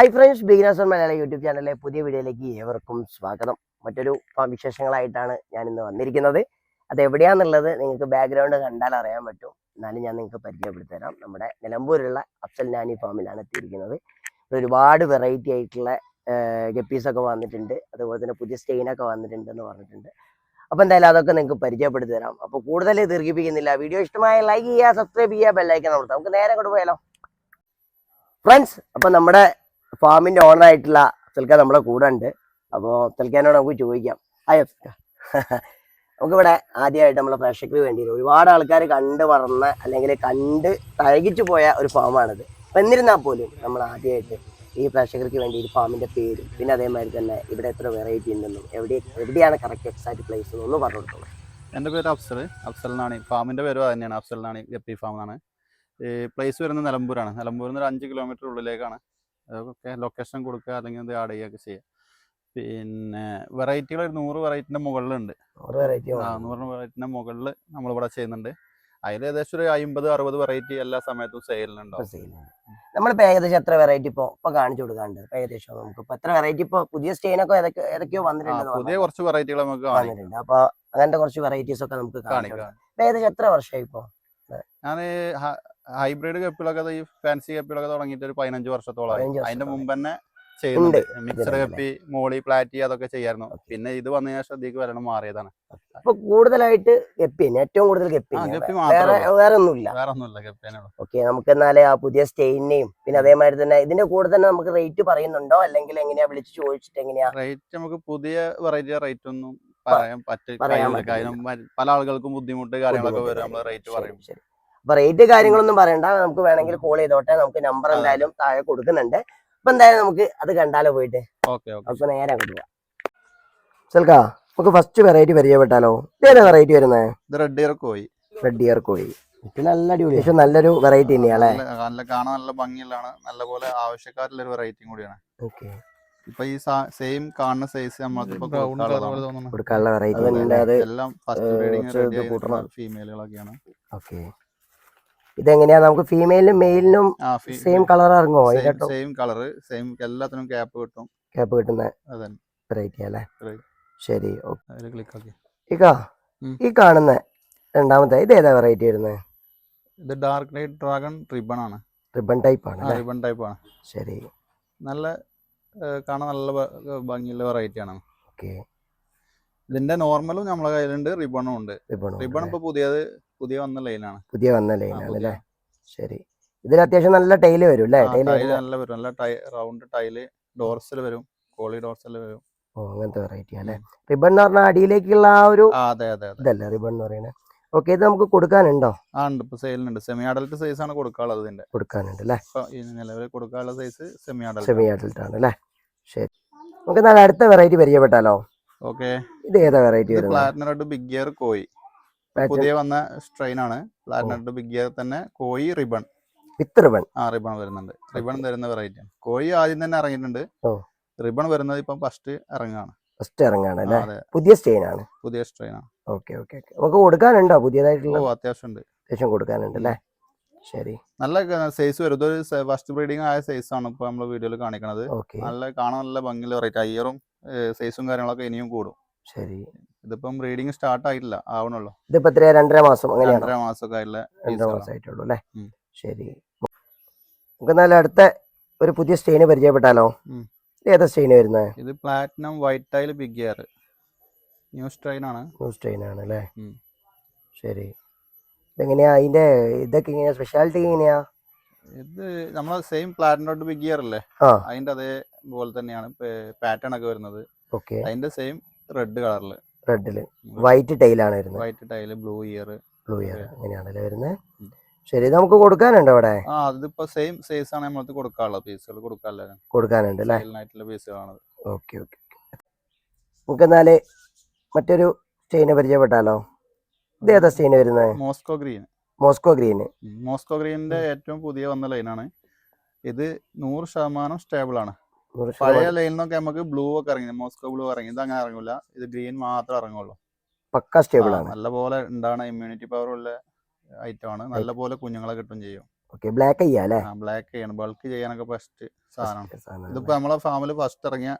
Hi friends beginners Malayalam YouTube ചാനലിലെ പുതിയ വീഡിയോയിലേക്ക് ഏവർക്കും സ്വാഗതം. മറ്റൊരു ഫാം വിശേഷങ്ങളായിട്ടാണ് ഞാൻ ഇന്ന് വന്നിരിക്കുന്നത്. അത് എവിടെയാണെന്നുള്ളത് നിങ്ങൾക്ക് ബാക്ക്ഗ്രൗണ്ട് കണ്ടാൽ അറിയാൻ പറ്റും. എന്നാലും ഞാൻ നിങ്ങൾക്ക് പരിചയപ്പെടുത്തി തരാം നമ്മുടെ നിലമ്പൂരുള്ള അഫ്സൽ നാനി ഫാമിലാണ് എത്തിയിരിക്കുന്നത്. ഒരുപാട് വെറൈറ്റി ആയിട്ടുള്ള ഗപ്പീസ് ഒക്കെ വന്നിട്ടുണ്ട്. അതുപോലെ തന്നെ പുതിയ സ്റ്റെയിനൊക്കെ വന്നിട്ടുണ്ട് എന്ന് പറഞ്ഞിട്ടുണ്ട്. അപ്പോൾ എന്തായാലും അതൊക്കെ നിങ്ങൾക്ക് പരിചയപ്പെടുത്തി തരാം അപ്പോൾ കൂടുതൽ ദീർഘിപ്പിക്കുന്നില്ല. വീഡിയോ ഇഷ്ടമായ ലൈക്ക് ചെയ്യുക സബ്സ്ക്രൈബ് ചെയ്യുക ബെല്ലൈക്കൻ നമുക്ക് നേരെ അങ്ങോട്ട് പോയാലോ. ഫ്രണ്ട്സ് അപ്പം നമ്മുടെ ഫാമിന്റെ ഓണർ ആയിട്ടുള്ള നമ്മുടെ കൂടെ ഉണ്ട്. അപ്പോൾ അഫ്സൽക്കാനോട് നമുക്ക് ചോദിക്കാം. അയ്യോ നമുക്കിവിടെ ആദ്യമായിട്ട് നമ്മളെ പ്രേക്ഷകർക്ക് വേണ്ടി ഒരുപാട് ആൾക്കാർ കണ്ട് വളർന്ന അല്ലെങ്കിൽ കണ്ട് തഴകിച്ചു പോയ ഒരു ഫാമാണിത്. അപ്പം എന്നിരുന്നാൽ പോലും നമ്മൾ ആദ്യമായിട്ട് ഈ പ്രേക്ഷകർക്ക് വേണ്ടി ഈ ഫാമിന്റെ പേരും പിന്നെ അതേമാതിരി തന്നെ ഇവിടെ എത്ര വെറൈറ്റി ഉണ്ടെന്നും എവിടെ എവിടെയാണ് കറക്റ്റ് എക്സാക്ട് പ്ലേസ് എന്നൊന്ന് പറഞ്ഞു കൊടുത്തോളൂ. എന്റെ പേര് അഫ്സൽ. അഫ്സൽ നാണി. ഫാമിന്റെ പേര് തന്നെയാണ്. അഫ്സൽ നാണി എപ്പി ഫാം എന്നാണ്. പ്ലേസ് വരുന്നത് നിലമ്പൂരാണ്. നിലമ്പൂരിൽ നിന്ന് ഒരു അഞ്ച് കിലോമീറ്റർ ഉള്ളിലേക്കാണ്. അതൊക്കെ ലൊക്കേഷൻ കൊടുക്കുക അല്ലെങ്കിൽ ഇത് ആഡ് ചെയ്യുകയൊക്കെ ചെയ്യുക പിന്നെ വെറൈറ്റികൾ ഒരു നൂറ് വെറൈറ്റിന്റെ മുകളിലുണ്ട്. നൂറ് വെറൈറ്റി ആ നൂറ് വെറൈറ്റിന്റെ മുകളിൽ നമ്മളിവിടെ ചെയ്യുന്നുണ്ട്. അതിൽ ഏകദേശം ഒരു അമ്പത് അറുപത് വെറൈറ്റി എല്ലാ സമയത്തും സെയിലുണ്ടാവും നമ്മളിപ്പോ ഏകദേശം എത്ര വെറൈറ്റി ഇപ്പോ ഇപ്പൊ കാണിച്ചു കൊടുക്കാണ്ട് ഏകദേശം നമുക്ക് ഇപ്പൊ എത്ര വെറൈറ്റി ഇപ്പൊ പുതിയ സ്റ്റെയിനൊക്കെ ഏതൊക്കെ ഏതൊക്കെയോ വന്നിട്ടുണ്ട് പുതിയ കുറച്ച് വെറൈറ്റികൾ നമുക്ക് കാണിച്ചിട്ടുണ്ട് വന്നിട്ടുണ്ട്. അപ്പൊ അങ്ങനത്തെ കുറച്ച് വെറൈറ്റീസ് ഒക്കെ നമുക്ക് കാണിക്കാം. ഏകദേശം എത്ര വർഷമായി ഇപ്പോ? ഞാൻ ഹൈബ്രിഡ് കപ്പിലൊക്കെ ഈ ഫാൻസി കപ്പിലൊക്കെ തുടങ്ങിയിട്ട് ഒരു പതിനഞ്ച് വർഷത്തോളം അതിന്റെ. മുമ്പ് തന്നെ ചെയ്യുന്നുണ്ട് മിക്സഡ്? കപ്പി മോളി പ്ലാറ്റി അതൊക്കെ ചെയ്യായിരുന്നു. പിന്നെ ഇത് വന്ന ശേഷം ശ്രദ്ധയ്ക്ക് വരണം മാറിയതാണ്. അപ്പൊ കൂടുതലായിട്ട് ഗപ്പി ഏറ്റവും കൂടുതൽ ഗപ്പി വേറെ ഒന്നുമില്ല വേറെ ഒന്നുമില്ല ഓക്കെ നമുക്ക് എന്നാലേ ആ പുതിയ സ്റ്റെയിനെയും പിന്നെ അതേമാതിരി തന്നെ ഇതിന്റെ കൂടെ തന്നെ നമുക്ക് റേറ്റ് പറയുന്നുണ്ടോ? അല്ലെങ്കിൽ എങ്ങനെയാ വിളിച്ച് ചോദിച്ചിട്ട് എങ്ങനെയാ? റേറ്റ് നമുക്ക് പുതിയ വെറൈറ്റി റേറ്റ് ഒന്നും പറയാൻ പറ്റി പറയാൻ പറ്റില്ല. പല ആളുകൾക്കും ബുദ്ധിമുട്ട് കാര്യങ്ങളൊക്കെ വരും. നമ്മൾ റേറ്റ് പറയും. അപ്പൊ റേറ്റ് കാര്യങ്ങളൊന്നും പറയണ്ട. നമുക്ക് വേണമെങ്കിൽ കോൾ ചെയ്തോട്ടെ. നമുക്ക് നമ്പർ എന്തായാലും താഴെ കൊടുക്കുന്നുണ്ട്. അപ്പൊ എന്തായാലും നമുക്ക് അത് കണ്ടാലോ പോയിട്ട്. അപ്പൊ നേരെ അങ്ങോട്ട് പോവാം. സൽക്കാ നമുക്ക് ഫസ്റ്റ് വെറൈറ്റി പരിചയപ്പെട്ടാലോ? ഇതേതാ വെറൈറ്റി വരുന്നത് ഇത് red ear koi red ear കോഴി. നല്ല അടിപൊളി. പക്ഷെ നല്ലൊരു വെറൈറ്റി തന്നെയാണല്ലേ നല്ല നല്ല കാണാൻ നല്ല ഭംഗിയുള്ളതാണ്. നല്ലപോലെ ആവശ്യക്കാരുള്ള ഒരു വെറൈറ്റിയും കൂടിയാണ്. ഓക്കെ. ഇപ്പൊ ഈ സെയിം കാണുന്ന സൈസ് നമ്മൾക്ക് എല്ലാം ഫസ്റ്റ്. ഫീമെയിലുകളൊക്കെയാണ് ഓക്കെ. ഇതെങ്ങനെയാ? നമുക്ക് ഫീമെയിലും മെയിലിനും സെയിം കളർ ഇറങ്ങുമോ സെയിം കളർ സെയിം എല്ലാത്തിനും ക്യാപ്പ് കിട്ടും. ക്യാപ്പ് കിട്ടുന്ന വെറൈറ്റി അല്ലേ ശരി ഇക്ക. ഈ കാണുന്ന രണ്ടാമത്തെ ഇത് ഏതാ വെറൈറ്റി വരുന്നത് ഇത് ഡാർക്ക് നൈറ്റ് ഡ്രാഗൺ റിബൺ ആണ്. റിബൺ ടൈപ്പ് ആണ് റിബൺ ടൈപ്പ് ആണ്. ശരി. നല്ല കാണാൻ നല്ല ഭംഗിയുള്ള വെറൈറ്റി ആണ്. ഓക്കെ. ഇതിന്റെ നോർമലും നമ്മളെ കയ്യിലുണ്ട് റിബണും ഉണ്ട്. റിബൺ ഇപ്പൊ പുതിയത് പുതിയ വന്ന ലൈനാണ് പുതിയ വന്ന ലൈനാണ് അല്ലേ? ശരി. ഇതിൽ അത്യാവശ്യം നല്ല ടൈൽ വരും അല്ലേ? ടൈൽ നല്ല വരും. നല്ല ടൈ റൗണ്ട് ടൈൽ ഡോർസൽ വരും. കോളി ഡോർസൽ വരും. ഓ അങ്ങനത്തെ വെറൈറ്റി അല്ലേ? റിബൺ എന്ന് പറഞ്ഞാൽ അടിയിലേക്കുള്ള ആ ഒരു ഇതല്ലേ റിബൺ എന്ന് പറയുന്നത് ഓക്കെ ഇത് നമുക്ക് കൊടുക്കാനുണ്ടോ? ആ ഉണ്ട്. ഇപ്പൊ സെയിലുണ്ട് സെമി അഡൽട്ട് സൈസ് ആണ് കൊടുക്കാനുള്ളത് ഇതിന്റെ. കൊടുക്കാനുണ്ട് അല്ലേ? നിലവിൽ കൊടുക്കാനുള്ള size semi adult semi adult ആണ് അല്ലേ? ശരി. നമുക്ക് നാളെ അടുത്ത വെറൈറ്റി പരിചയപ്പെട്ടാലോ? ഓക്കെ ഇത് ഏതാ വെറൈറ്റി വരുന്നത്? പ്ലാറ്റിനം ബിഗ് ഗിയർ കോയി. പുതിയ വന്ന സ്ട്രെയിൻ ആണ്. പ്ലാറ്റിനം ബിഗ് ഗിയർ തന്നെ കോയി റിബൺ വിത്ത് റിബൺ ആ റിബൺ വരുന്നുണ്ട്. റിബൺ തരുന്ന വെറൈറ്റി ആണ്. കോയി ആദ്യം തന്നെ ഇറങ്ങിയിട്ടുണ്ട്. റിബൺ വരുന്നത് ഇപ്പം ഫസ്റ്റ് ഇറങ്ങാണ് ഫസ്റ്റ് ഇറങ്ങാണ് അല്ലേ? പുതിയ സ്ട്രെയിൻ ആണ്. പുതിയ സ്ട്രെയിൻ ആണ്. ഓക്കെ ഓക്കെ നമുക്ക് കൊടുക്കാനുണ്ടോ ഓ പുതിയതായിട്ടുള്ള? അത്യാവശ്യം ഉണ്ട് അത്യാവശ്യം കൊടുക്കാനുണ്ട് അല്ലേ? ശരി. നല്ല സൈസ് വരും. ഇതൊരു ഫസ്റ്റ് ബ്രീഡിംഗ് ആയ സൈസ് ആണ് ഇപ്പൊ നമ്മൾ വീഡിയോയിൽ കാണിക്കണത്. നല്ല കാണാൻ നല്ല ഭംഗിയുള്ള വെറൈറ്റി അയ്യറും സൈസും കാര്യങ്ങളൊക്കെ ഇനിയും കൂടും. ശരി. ഇതിപ്പം റീഡിങ് സ്റ്റാർട്ട് ആയിട്ടില്ല ആവണല്ലോ ഇതിപ്പോ എത്രയാ? രണ്ടര മാസം അങ്ങനെയാണ്? രണ്ടര മാസമൊക്കെ ആയിട്ടുള്ള രണ്ടര മാസം അല്ലേ? ശരി. നമുക്ക് എന്നാലും അടുത്ത ഒരു പുതിയ സ്റ്റെയിന് പരിചയപ്പെട്ടാലോ? ഏതാ സ്റ്റെയിന് വരുന്നത് ഇത് platinum white tail big ear new strain ആണ്. ന്യൂ സ്റ്റെയിൻ ആണ് അല്ലേ? ശരി. ഇതെങ്ങനെയാ? അതിന്റെ ഇതൊക്കെ എങ്ങനെയാ? സ്പെഷ്യാലിറ്റി എങ്ങനെയാ? ഇത് നമ്മളെ സെയിം പ്ലാറ്റിനോട്ട് ബിഗ് ഗിയർ അല്ലേ? അതിന്റെ അതിന്റെ അതേപോലെ തന്നെയാണ് പാറ്റേൺ ഒക്കെ വരുന്നത്. ഓക്കെ. അതിന്റെ സെയിം റെഡ് കളറിൽ റെഡിൽ. വൈറ്റ് ടൈലാണ് വരുന്നത്. White tail blue ear. Blue ear. അങ്ങനെയാണല്ലേ വരുന്നത്? ശരി നമുക്ക് കൊടുക്കാനുണ്ടോ അവിടെ? അതിപ്പോ സെയിം സൈസ് ആണ് നമ്മളത് കൊടുക്കാനുള്ളത്. പീസുകൾ കൊടുക്കാനുള്ളത് കൊടുക്കാനുണ്ട് അല്ലേ? പീസുകളാണ് ഓക്കെ ഓക്കെ നമുക്ക് എന്നാൽ മറ്റൊരു സ്റ്റെയിന് പരിചയപ്പെട്ടാലോ? ഇത് ഏതാ സ്റ്റെയിന് വരുന്നത്? Moscow green. Moscow green Moscow ഗ്രീനിന്റെ ഏറ്റവും പുതിയ വന്ന ലൈനാണ് ഇത് നൂറ് ശതമാനം സ്റ്റേബിൾ ആണ്. പഴയ ലൈനിൽ നിന്നൊക്കെ നമുക്ക് ബ്ലൂ ഒക്കെ ഇറങ്ങി മോസ്കോ ബ്ലൂ ഇറങ്ങി. ഇത് അങ്ങനെ ഇറങ്ങില്ല ഇത് ഗ്രീൻ മാത്രം ഇറങ്ങുള്ളൂ. പക്ക സ്റ്റേബിൾ ആണ്. നല്ല പോലെ ഉണ്ടാണ് ഇമ്മ്യൂണിറ്റി പവർ ഉള്ള ഐറ്റം ആണ്. നല്ല പോലെ കുഞ്ഞുങ്ങളെ കിട്ടും ചെയ്യും. ഓക്കെ ബ്ലാക്ക് ചെയ്യാം അല്ലേ? ബ്ലാക്ക് ചെയ്യണം. ബൾക്ക് ചെയ്യാനൊക്കെ ഫസ്റ്റ് സാധനമാണ് സാധനം. ഇതിപ്പോ നമ്മളെ ഫാമിൽ ഫസ്റ്റ് ഇറങ്ങിയ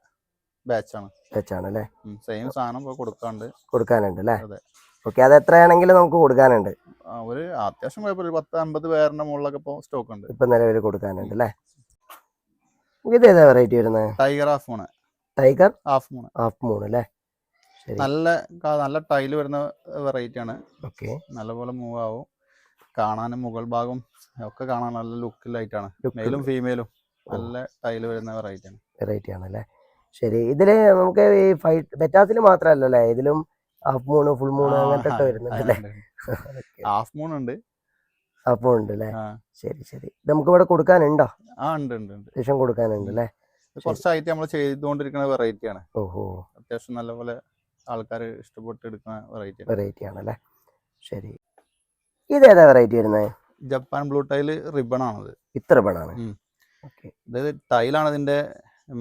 ബാച്ചാണ് ബാച്ചാണ് അല്ലേ? സെയിം സാധനം ഇപ്പൊ കൊടുക്കാണ്ട്. കൊടുക്കാനുണ്ട് അല്ലേ. ഓക്കെ അത് എത്രയാണെങ്കിലും നമുക്ക് കൊടുക്കാനുണ്ട്. ഒരു അത്യാവശ്യം കുഴപ്പമില്ല. പത്ത് അമ്പത് പേരുടെ മുകളിലൊക്കെ ഇപ്പോൾ സ്റ്റോക്ക് ഉണ്ട്. ഇപ്പൊ നിലവിൽ കൊടുക്കാനുണ്ട് അല്ലേ? ഇത് ഏതാ വെറൈറ്റി വരുന്നത് tiger half moon tiger half moon half moon അല്ലേ നല്ല നല്ല ടൈൽ വരുന്ന വെറൈറ്റി ആണ്. ഓക്കെ. നല്ലപോലെ മൂവ് ആവും. കാണാനും മുകൾ ഭാഗം ഒക്കെ കാണാൻ നല്ല ലുക്കിലായിട്ടാണ് മെയിലും ഫീമെയിലും നല്ല ടൈൽ വരുന്ന വെറൈറ്റി ആണ്. വെറൈറ്റി ആണല്ലേ ശരി. ഇതിൽ നമുക്ക് ഈ ഫൈറ്റ് ബെറ്റാസിൽ മാത്രമല്ലല്ലേ ഇതിലും ഹാഫ് മൂണ് ഫുൾ മൂണ് അങ്ങനത്തെ ഒക്കെ വരുന്നുണ്ട് അല്ലേ? ഹാഫ് മൂൺ ഉണ്ട്. മൂൺ ഉണ്ട് അല്ലേ. ശരി ശരി. നമുക്ക് ഇവിടെ കൊടുക്കാനുണ്ടോ? ആ ഉണ്ട് ഉണ്ട് ഉണ്ട്. അത്യാവശ്യം കൊടുക്കാനുണ്ട് അല്ലേ കുറച്ചായിട്ട് നമ്മൾ ചെയ്തുകൊണ്ടിരിക്കുന്ന വെറൈറ്റി ആണ് ഓഹോ. അത്യാവശ്യം നല്ലപോലെ ആൾക്കാർ ഇഷ്ടപ്പെട്ട് എടുക്കുന്ന വെറൈറ്റി ആണ് വെറൈറ്റി ആണല്ലേ ശരി. ഇതേതാ വെറൈറ്റി വരുന്നത് ജപ്പാൻ ബ്ലൂ ടൈൽ റിബൺ ആണത് ഇത്ര റിബൺ ആണ് അതായത് ടൈലാണ് ഇതിന്റെ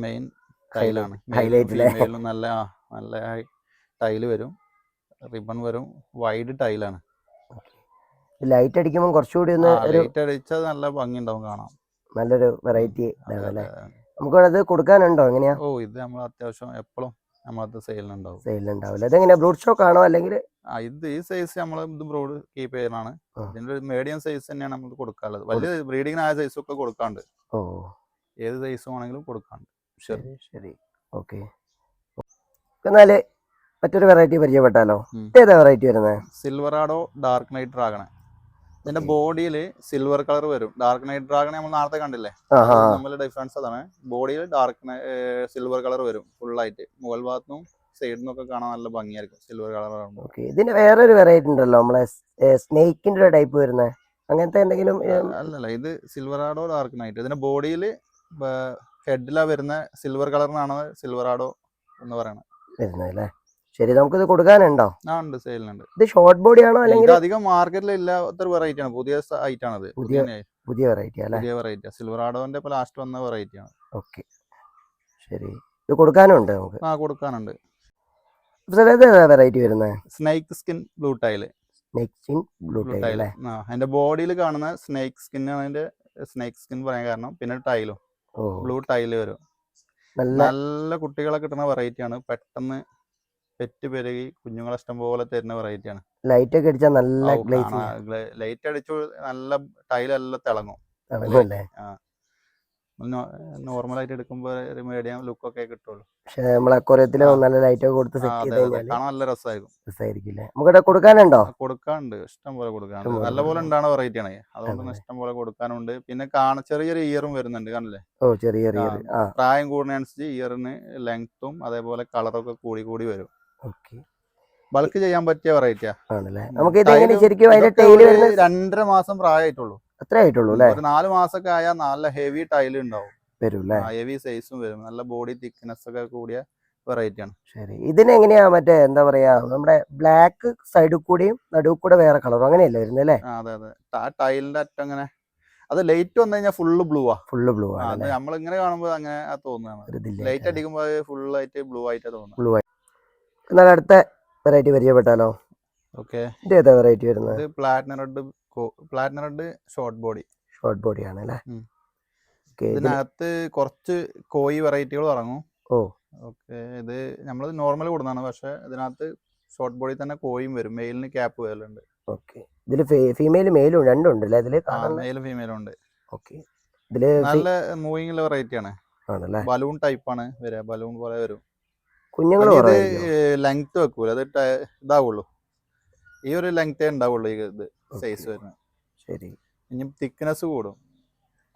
മെയിൻ ടൈലാണ്. ഹൈലൈറ്റ് ല്ലേ? നല്ല നല്ല ടൈൽ വരും. റിബൺ വരും. വൈഡ് ടൈലാണ്. ലൈറ്റ് അടിക്കുമ്പോൾ കുറച്ചുകൂടി ഒന്ന് ഒരു ലൈറ്റ് അടിച്ചാൽ നല്ല ഭംഗി ഉണ്ടാവും കാണാം നല്ലൊരു വെറൈറ്റി ഇതാണ് അല്ലേ. നമുക്ക് അത് കൊടുക്കാനുണ്ടോ? എങ്ങനെയാ? ഓ ഇത് നമ്മൾ അത്യാവശ്യം എപ്പോഴും നമ്മളത് ഷോക്ക് ആണോ അല്ലെങ്കിൽ ഇത് ഈ സൈസ് നമ്മൾ ഇത് ബ്രോഡ് കീപ്പ് ചെയ്യുന്നതാണ് ഇതിന്റെ ഒരു മീഡിയം സൈസ് തന്നെയാണ് നമ്മൾ വലിയ ബ്രീഡിങ്ങിന് ആയ സൈസ് ഒക്കെ കൊടുക്കാണ്ട്. ഓ. ഏത് സൈസും ആണെങ്കിലും കൊടുക്കാണ്ട്. ശരി ശരി. ശരി ഓക്കെ എന്നാൽ മറ്റൊരു വെറൈറ്റി പരിചയപ്പെട്ടാലോ? ഏതാ വെറൈറ്റി വരുന്നത് സിൽവറാഡോ ഡാർക്ക് നൈറ്റ് ഡ്രാഗൺ ഇതിന്റെ ബോഡിയിൽ സിൽവർ കളർ വരും. ഡാർക്ക് നൈറ്റ് ഡ്രാഗൺ നമ്മൾ നേരത്തെ കണ്ടില്ലേ? നമ്മൾ ഡിഫറൻസ് അതാണ്. ബോഡിയിൽ ഡാർക്ക് സിൽവർ കളർ വരും ഫുൾ ആയിട്ട് മുകൾ ഭാഗത്തും സൈഡിൽ നിന്നൊക്കെ കാണാൻ നല്ല ഭംഗിയായിരിക്കും സിൽവർ കളർ ഓക്കെ ഇതിന് വേറൊരു വെറൈറ്റി ഉണ്ടല്ലോ നമ്മളെ സ്നേക്കിന്റെ ഒരു ടൈപ്പ് വരുന്നത് അങ്ങനത്തെ എന്തെങ്കിലും അല്ലല്ല. ഇത് സിൽവർ ആഡോ ഡാർക്ക് നൈറ്റ് ഇതിന്റെ ബോഡിയിൽ ഹെഡിലാ വരുന്ന സിൽവർ കളറിനാണ് സിൽവർ ആഡോ എന്ന് പറയുന്നത് വരുന്നത് അല്ലേ ശരി നമുക്കിത് കൊടുക്കാനുണ്ടോ? ആ ഉണ്ട്. സെയിലുണ്ട് ഇത് ഷോർട്ട് ബോഡി ആണോ അല്ലെങ്കിൽ അധികം മാർക്കറ്റിൽ ഇല്ലാത്ത ഒരു വെറൈറ്റി ആണ്. പുതിയ ഐറ്റം ആണത് പുതിയ- പുതിയ വെറൈറ്റി അല്ലേ? പുതിയ വെറൈറ്റി സിൽവറാഡോന്റെ ഇപ്പൊ ലാസ്റ്റ് വന്ന വെറൈറ്റി ആണ്. ഓക്കെ ശരി. ഇത് കൊടുക്കാനുണ്ട് നമുക്ക്? ആ കൊടുക്കാനുണ്ട്. വെറൈറ്റി വരുന്നത് snake skin blue tail snake skin blue tail ആ അതിന്റെ ബോഡിയിൽ കാണുന്ന സ്നേക്ക് സ്കിൻ ആണ് അതിന്റെ സ്നേക്ക് സ്കിൻ പറയാൻ കാരണം. പിന്നെ ടൈലും ബ്ലൂ ടൈൽ വരും. നല്ല കുട്ടികളെ കിട്ടുന്ന വെറൈറ്റി ആണ്. പെട്ടെന്ന് പെറ്റ് പെരുകി കുഞ്ഞുങ്ങളെ ഇഷ്ടം പോലെ തരുന്ന വെറൈറ്റി ആണ്. ലൈറ്റ് ഒക്കെ അടിച്ചാൽ നല്ല ലൈറ്റ് അടിച്ചു നല്ല ടൈലെല്ലാം തിളങ്ങും. നോർമൽ ആയിട്ട് എടുക്കുമ്പോൾ ഒരു മീഡിയം ലുക്ക് ഒക്കെ കിട്ടുള്ളൂ. പക്ഷെ നമ്മളെ അക്വറിയത്തിലും നല്ല ലൈറ്റ് ഒക്കെ കൊടുത്ത് സെറ്റ് ചെയ്ത് കഴിഞ്ഞാൽ നല്ല രസമായിരിക്കും രസമായിരിക്കില്ലേ നമുക്കിവിടെ കൊടുക്കാനുണ്ടോ? കൊടുക്കാനുണ്ട്. ഇഷ്ടം പോലെ കൊടുക്കാനുണ്ട്. നല്ല പോലെ. ഉണ്ടാണ് വെറൈറ്റി ആണ്. അതുകൊണ്ട് ഇഷ്ടം പോലെ കൊടുക്കാനുണ്ട്. പിന്നെ കാണ ചെറിയൊരു ഇയറും വരുന്നുണ്ട്. കാണില്ലേ ഓ ചെറിയ പ്രായം കൂടുന്നതനുസരിച്ച് ഇയറിന് ലെങ്ത്തും അതേപോലെ കളറൊക്കെ കൂടി കൂടി വരും. ഓക്കെ. ബൾക്ക് ചെയ്യാൻ പറ്റിയ വെറൈറ്റിയാ ആണല്ലേ? നമുക്ക് ശരിക്കും അതിന്റെ ഇതൊക്കെ ടൈൽ ഒരു രണ്ടര മാസം പ്രായമായിട്ടുള്ളൂ അത്രയായിട്ടുള്ളൂ അല്ലേ? ഒരു നാല് മാസമൊക്കെ ആയാൽ നല്ല ഹെവി ടൈൽ ഉണ്ടാവും. വരും അല്ലേ ഹെവി സൈസും വരും. നല്ല ബോഡി തിക്നെസ് ഒക്കെ കൂടിയ വെറൈറ്റി ആണ്. ശരി. ഇതിനെങ്ങനെയാ മറ്റേ എന്താ പറയാ നമ്മുടെ ബ്ലാക്ക് സൈഡിൽ കൂടിയും നടുവിൽ കൂടെ വേറെ കളറും അങ്ങനെയല്ലേ വരുന്നത് അല്ലേ? അതെ അതെ. ആ ടൈലിന്റെ അറ്റം അങ്ങനെ. അത് ലൈറ്റ് വന്നു കഴിഞ്ഞാൽ ഫുള്ള് ബ്ലൂ ആ. ഫുള്ള് ബ്ലൂ ആ, ആണ് കാണുമ്പോ നമ്മൾ ഇങ്ങനെ കാണുമ്പോൾ അങ്ങനെ തോന്നുന്നതാണ്. ലൈറ്റ് അടിക്കുമ്പോൾ ഫുൾ ആയിട്ട് ബ്ലൂ ആയിട്ട് തോന്നുന്നു ബ്ലൂ എന്നാൽ അടുത്ത വെറൈറ്റി പരിചയപ്പെട്ടാലോ? ഓക്കെ ഇത് ഏതാ വെറൈറ്റി വരുന്നത്? Platina red platina red short body short body ആണ് അല്ലേ? ഇതിനകത്ത് കുറച്ച് കോയി വെറൈറ്റികൾ ഇറങ്ങും. ഓ. ഓക്കെ ഇത് നമ്മൾ നോർമൽ കൊടുന്നതാണ് പക്ഷെ ഇതിനകത്ത് ഷോർട്ട് ബോഡി തന്നെ കോയും വരും. മെയിലിന് ക്യാപ്പ് വരലുണ്ട്. ഓക്കെ ഇതിൽ ഫീമെയിലും മെയിലും രണ്ടും ഉണ്ട് അല്ലേ? ഇതിൽ ആ മെയിലും ഫീമെയിലും ഉണ്ട്. ഓക്കെ fe- നല്ല മൂവിങ് വെറൈറ്റി ആണ്. ആണല്ലേ? ബലൂൺ ടൈപ്പ് ആണ് വരിക. ബലൂൺ പോലെ വരും. കുഞ്ഞുങ്ങൾ ഇത് ലെങ്ത് വെക്കൂല. അത് ഇതാവുള്ളൂ. ഈ ഒരു ലെങ്തേ ഉണ്ടാവുള്ളൂ ഈ ഇത് സൈസ്. വരുന്നത്. ശരി. ഇനി തിക്നെസ് കൂടും.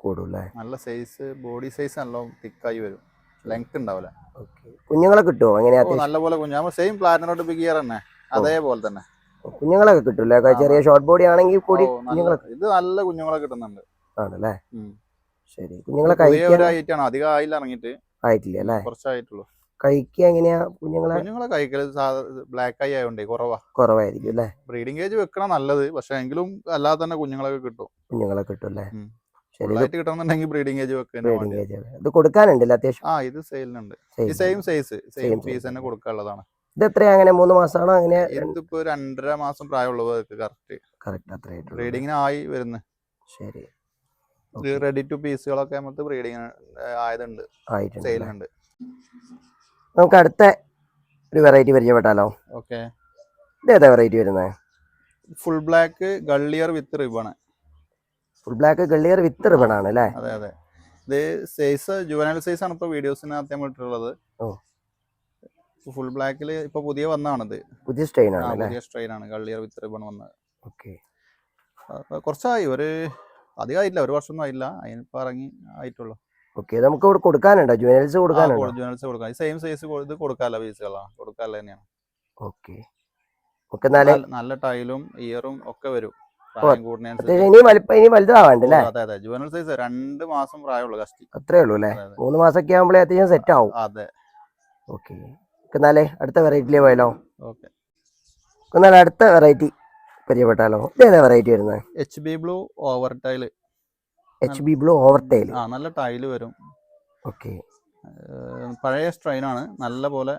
കൂടും അല്ലേ നല്ല സൈസ് ബോഡി സൈസ് നല്ല തിക്കായി വരും. ലെങ്ത് ഉണ്ടാവില്ല കുഞ്ഞുങ്ങളെ കിട്ടുമോ എങ്ങനെയാ നല്ലപോലെ നല്ല പോലെ കുഞ്ഞു. നമ്മൾ സെയിം പ്ലാറ്റിനോട്ട് ബിഗ് തന്നെ. അതേപോലെ തന്നെ. കുഞ്ഞുങ്ങളൊക്കെ കിട്ടൂല ചെറിയ ഷോർട്ട് ബോഡി ആണെങ്കിൽ കൂടി ഇത് നല്ല കുഞ്ഞുങ്ങളെ കിട്ടുന്നുണ്ട്. ആണല്ലേ? ശരി. കുഞ്ഞുങ്ങളെ കഴിക്കാൻ ആണ്. അധികം ആയില്ല ഇറങ്ങിയിട്ട്. ആയിട്ടില്ല അല്ലേ? കുറച്ചായിട്ടുള്ളൂ. കഴിക്കുക എങ്ങനെയാ കുഞ്ഞുങ്ങളെ? കുഞ്ഞുങ്ങളെ കഴിക്കൽ ബ്ലാക്ക് ആയി ആയതുകൊണ്ടേ കുറവാ. കുറവായിരിക്കും അല്ലേ? ബ്രീഡിംഗ് കേജ് വെക്കണ നല്ലത്. പക്ഷെ എങ്കിലും അല്ലാതെ തന്നെ കുഞ്ഞുങ്ങളൊക്കെ കിട്ടും. കുഞ്ഞുങ്ങളെ കിട്ടും അല്ലേ? ഉം. ശരി ഇത് കിട്ടണമെന്നുണ്ടെങ്കിൽ ബ്രീഡിംഗ് കേജ് breeding ഇത് കൊടുക്കാനുണ്ടല്ലേ അത്യാവശ്യം? ആ ഇത് സെയിലിനുണ്ട് സെയിം സൈസ് സെയിം. പീസ് തന്നെ കൊടുക്കാനുള്ളതാണ്. ഇത് എത്രയാ അങ്ങനെ? മൂന്ന് മാസമാണോ അങ്ങനെ? ഇതിപ്പോ രണ്ടര മാസം പ്രായമുള്ളത് കറക്റ്റ് കറക്റ്റ് അത്രയായിട്ടുള്ളൂ ബ്രീഡിങ്ങിന് ആയി വരുന്നു. ശരി. റെഡി ടു പീസുകളൊക്കെ നമുക്ക് ബ്രീഡിങ് ആയതുണ്ട്? സെയിലുണ്ട് നമുക്ക് അടുത്ത ഒരു വെറൈറ്റി പരിചയപ്പെട്ടാലോ? ഓക്കെ. ഇത് ഏതാ വെറൈറ്റി വരുന്നത് ഫുൾ ബ്ലാക്ക് ഗള്ളിയർ വിത്ത് റിബൺ ഫുൾ ബ്ലാക്ക് ഗള്ളിയർ വിത്ത് റിബൺ ആണ് അല്ലേ? അതെ അതെ. ഇത് സൈസ് ജുവനൽ സൈസ് ആണ് ഇപ്പൊ വീഡിയോസിനകത്ത് നമ്മൾ ഇട്ടിട്ടുള്ളത്. ഓ. ഫുൾ ബ്ലാക്കിൽ ഇപ്പൊ പുതിയ വന്നാണിത്. പുതിയ സ്ട്രെയിൻ ആണ് പുതിയ സ്ട്രെയിൻ ആണ്. ഗള്ളിയർ വിത്ത് റിബൺ വന്നത് ഓക്കെ. കുറച്ചായി. ഒരു അധികമായില്ല ഒരു വർഷമൊന്നും ആയില്ല. അതിനിപ്പോ ഇറങ്ങി ആയിട്ടുള്ളൂ. ഓക്കെ നമുക്ക് ഇവിടെ കൊടുക്കാനുണ്ടോ? ജുവനൽസ് കൊടുക്കാനുണ്ടോ? ജുവനൽസ് കൊടുക്കാം. സെയിം സൈസ് ഇത് കൊടുക്കാല്ല പീസുകളാണ് കൊടുക്കാല്ല തന്നെയാണ്. ഓക്കെ ഓക്കെ നല്ല- നല്ല ടൈലും ഇയറും ഒക്കെ വരും. ജുവനൽ സൈസ് രണ്ട് മാസം പ്രായമുള്ളൂ കഷ്ടി. അത്രേ ഉള്ളൂ അല്ലേ. മൂന്ന് മാസമൊക്കെ ആകുമ്പോഴേ അത്യാവശ്യം സെറ്റ് ആവും. അതെ. ഓക്കെ എന്നാലേ അടുത്ത വെറൈറ്റിയിലേ പോയാലോ? ഓക്കെ എന്നാലും അടുത്ത വെറൈറ്റി പരിചയപ്പെട്ടാലോ? ഇത് ഏതാ വെറൈറ്റി വരുന്നത്? H B blue over tail H B blue over tail ആ നല്ല ടൈൽ വരും. ഓക്കെ പഴയ സ്ട്രെയിൻ ആണ്. നല്ല പോലെ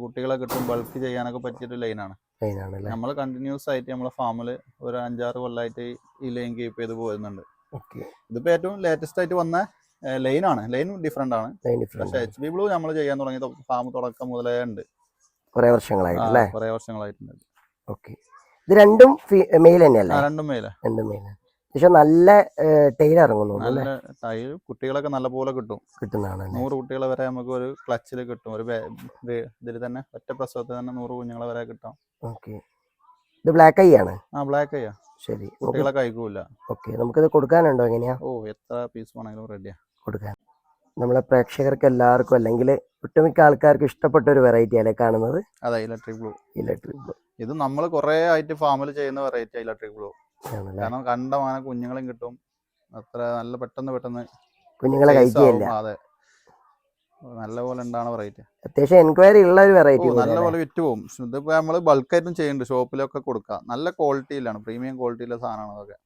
കുട്ടികളെ കിട്ടും. ബൾക്ക് ചെയ്യാനൊക്കെ പറ്റിയൊരു ലൈനാണ് ലൈനാണല്ലേ നമ്മൾ കണ്ടിന്യൂസ് ആയിട്ട് നമ്മളെ ഫാമിൽ ഒരു അഞ്ചാറ് കൊല്ലമായിട്ട് ഈ ലൈൻ കീപ്പ് ചെയ്ത് പോരുന്നുണ്ട്. ഇതിപ്പോ ഏറ്റവും ലേറ്റസ്റ്റ് ആയിട്ട് വന്ന ലൈൻ ആണ്. ലൈൻ ഡിഫറെന്റ് ആണ്. ലൈൻ പക്ഷെ എച്ച് ബി ബ്ലൂ നമ്മൾ ചെയ്യാൻ തുടങ്ങി ഫാം തുടക്കം മുതലേ ഉണ്ട്. കുറെ വർഷങ്ങളായിട്ട് അല്ലേ? കുറെ വർഷങ്ങളായിട്ടുണ്ട്. ഓക്കെ ഇത് രണ്ടും മെയിൽ തന്നെയല്ലേ? രണ്ടും മെയിലാണ് രണ്ടും മെയിൽ പക്ഷെ നല്ല ടൈൽ ഇറങ്ങുന്നു നല്ല ടൈൽ കുട്ടികളൊക്കെ നല്ല പോലെ കിട്ടും. കിട്ടുന്നതാണ് നൂറ് കുട്ടികളെ വരെ നമുക്ക് ഒരു ക്ലച്ചിൽ കിട്ടും. ഒരു ഇതിൽ തന്നെ ഒറ്റ പ്രസവത്തിൽ തന്നെ നൂറ് കുഞ്ഞുങ്ങളെ വരെ കിട്ടാം. ഓക്കെ. ഇത് ബ്ലാക്ക് ഐ ആണ്? ആ ബ്ലാക്ക് ഐ ശരി. കുട്ടികളെ കഴിക്കൂല. ഓക്കെ. നമുക്കിത് കൊടുക്കാനുണ്ടോ എങ്ങനെയാ? ഓ എത്ര പീസ് വേണമെങ്കിലും റെഡിയാ കൊടുക്കാൻ. നമ്മളെ പ്രേക്ഷകർക്ക് എല്ലാവർക്കും അല്ലെങ്കിൽ ഒട്ടുമിക്ക ആൾക്കാർക്ക് ഇഷ്ടപ്പെട്ട ഒരു വെറൈറ്റി അല്ലേ കാണുന്നത്? അതെ ഇലക്ട്രിക് ബ്ലൂ ഇലക്ട്രിക് ബ്ലൂ ഇത് നമ്മൾ കുറെ ആയിട്ട് ഫാമിൽ ചെയ്യുന്ന വെറൈറ്റി ഇലക്ട്രിക് ബ്ലൂ കാരണം കണ്ട മാന കുഞ്ഞുങ്ങളും കിട്ടും. അത്ര നല്ല പെട്ടെന്ന് പെട്ടെന്ന് കുഞ്ഞുങ്ങളെ കഴിക്കുകയില്ല. അതെ. നല്ല പോലെ ഉണ്ടാണ് വെറൈറ്റി അത്യാവശ്യം എൻക്വയറി ഉള്ള ഒരു വെറൈറ്റി നല്ല പോലെ വിറ്റ് പോകും ഇതിപ്പോ നമ്മൾ ബൾക്കായിട്ടും ചെയ്യുന്നുണ്ട്. ഷോപ്പിലൊക്കെ കൊടുക്കാം. നല്ല ക്വാളിറ്റിയിലാണ് പ്രീമിയം ക്വാളിറ്റിയിലെ സാധനമാണ് അതൊക്കെ.